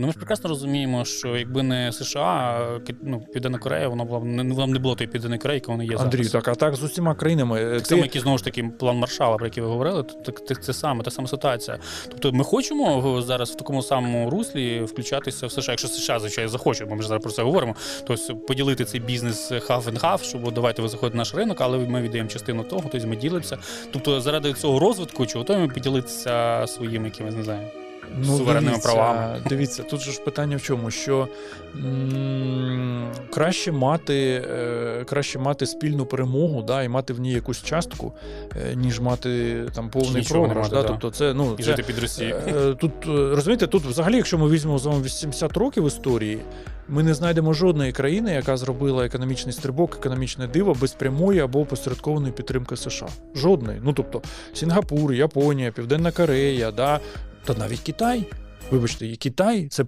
Ну ми ж прекрасно розуміємо, що якби не США, ну, Південна Корея, вона була не ну, вам не було тої Південної Кореї, яка вона є Андрій, зараз. так, а так з усіма країнами. е, Так само, як і знову ж таки план Маршала, про який ви говорили, то так, це саме та сама ситуація. Тобто ми хочемо зараз в такому самому руслі включатися в США. Якщо США, звичайно, захочуть, бо ми ж зараз про це говоримо. Тобто поділити цей бізнес half and half, щоб давайте ви заходите на наш ринок, але ми віддаємо частину того, тобто ми ділимося. Тобто, заради цього розвитку, чи готові ми поділитися своїми якимись, не знаю. Суверенними Ну, дивіться, правами. Дивіться, тут же ж питання в чому, що м- краще мати, е, краще мати спільну перемогу, да, і мати в ній якусь частку, е, ніж мати там повний програш. да, да. Тобто це, ну, І це, жити під Росією. Е, Тут е, розумієте, тут взагалі, якщо ми візьмемо з вами 80 років історії, ми не знайдемо жодної країни, яка зробила економічний стрибок, економічне диво без прямої або посередкованої підтримки США. Жодної. Ну тобто Сінгапур, Японія, Південна Корея, да, та навіть Китай. Вибачте, і Китай це